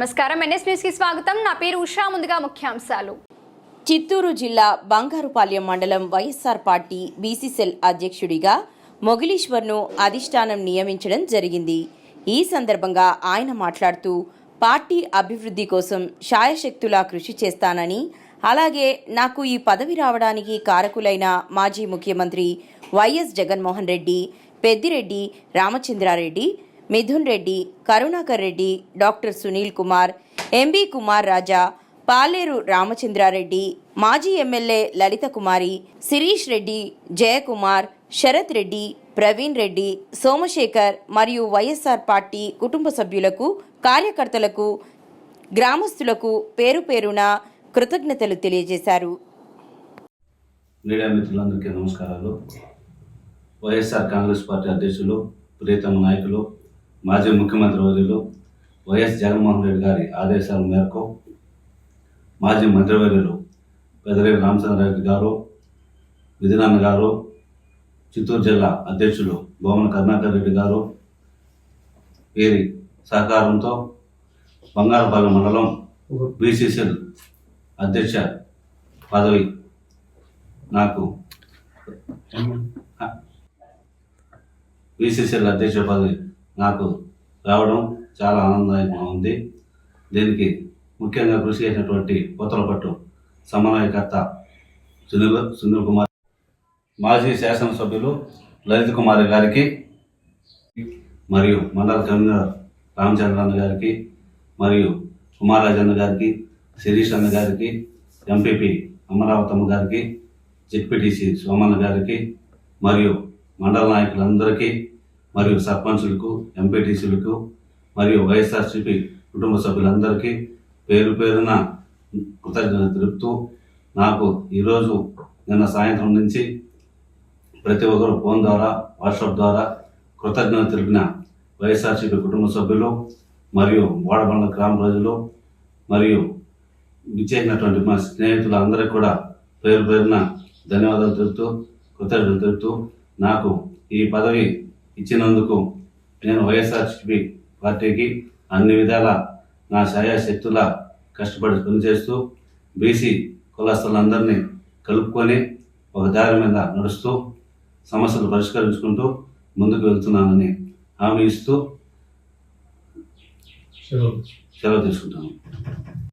నమస్కారం. ఎన్ఎస్ న్యూస్కి స్వాగతం. నా పేరు ఉషా. ముందుగా ముఖ్యాంశాలు. చిత్తూరు జిల్లా బంగారుపాలెం మండలం వైఎస్ఆర్ పార్టీ బీసీసెల్ అధ్యక్షుడిగా మొగిలీశ్వర్ను అధిష్టానం నియమించడం జరిగింది. ఈ సందర్భంగా ఆయన మాట్లాడుతూ పార్టీ అభివృద్ధి కోసం శాయశక్తులా కృషి చేస్తానని అలాగే నాకు ఈ పదవి రావడానికి కారకులైన మాజీ ముఖ్యమంత్రి Y S Jaganmohan Reddy Peddireddy Ramachandrareddy Mithun Reddy Karunakar Reddy doctor Sunil Kumar M B Kumar Raja Paleru Ramachandrareddy మాజీ ఎమ్మెల్యే లలిత కుమారి శిరీష్ రెడ్డి జయకుమార్ శరత్ రెడ్డి ప్రవీణ్ రెడ్డి సోమశేఖర్ మరియు వైఎస్ఆర్ పార్టీ కుటుంబ సభ్యులకు కార్యకర్తలకు గ్రామస్తులకు పేరు పేరున కృతజ్ఞతలు తెలియజేశారు. మీడియా మిత్రులందరికీ నమస్కారాలు. వైఎస్ఆర్ కాంగ్రెస్ పార్టీ అధ్యక్షులు ప్రియతమ నాయకులు మాజీ ముఖ్యమంత్రి వర్యులు వైఎస్ జగన్మోహన్ రెడ్డి గారి ఆదేశాల మేరకు మాజీ మంత్రివర్యులు పెదరెడ్డి రామచంద్రారెడ్డి గారు విధినాన్న గారు చిత్తూరు జిల్లా అధ్యక్షులు బొమ్మన కరుణాకర్ రెడ్డి గారు వీరి సహకారంతో బంగారుపాలెం మండలం బీసీసీఎల్ అధ్యక్ష పదవి నాకు బీసీసీఎల్ అధ్యక్ష పదవి నాకు రావడం చాలా ఆనందంగా ఉంది. దీనికి ముఖ్యంగా కృషి చేసినటువంటి పట్టు సమన్వయకర్త సునీల్ సునీల్ కుమార్ మాజీ శాసనసభ్యులు లలిత్ కుమార్ గారికి మరియు మండల కన్వీనర్ రామచంద్రన్న గారికి మరియు కుమారాజన్న గారికి శిరీష్ అన్న గారికి ఎంపీపీ అమరావతమ్మ గారికి జెడ్పీటీసీ సోమన్న గారికి మరియు మండల నాయకులందరికీ మరియు సర్పంచులకు ఎంపీటీసీలకు మరియు వైఎస్ఆర్సీపీ కుటుంబ సభ్యులందరికీ పేరు పేరున కృతజ్ఞత తెలుపుతూ నాకు ఈరోజు నిన్న సాయంత్రం నుంచి ప్రతి ఒక్కరు ఫోన్ ద్వారా వాట్సాప్ ద్వారా కృతజ్ఞత తెలిపిన వైఎస్ఆర్సీపీ కుటుంబ సభ్యులు మరియు వాడబండ గ్రామ ప్రజలు మరియు విచ్చేసినటువంటి మా స్నేహితులు అందరికీ కూడా పేరు పేరున ధన్యవాదాలు తెలుపుతూ కృతజ్ఞతలు తెలుపుతూ నాకు ఈ పదవి ఇచ్చినందుకు నేను వైఎస్ఆర్సీపీ పార్టీకి అన్ని విధాల నా శాయశక్తుల కష్టపడి పనిచేస్తూ బీసీ కులస్తులందరినీ కలుపుకొని ఒక దారి మీద నడుస్తూ సమస్యలు పరిష్కరించుకుంటూ ముందుకు వెళ్తున్నానని హామీ ఇస్తూ సెలవు తీసుకుంటాను.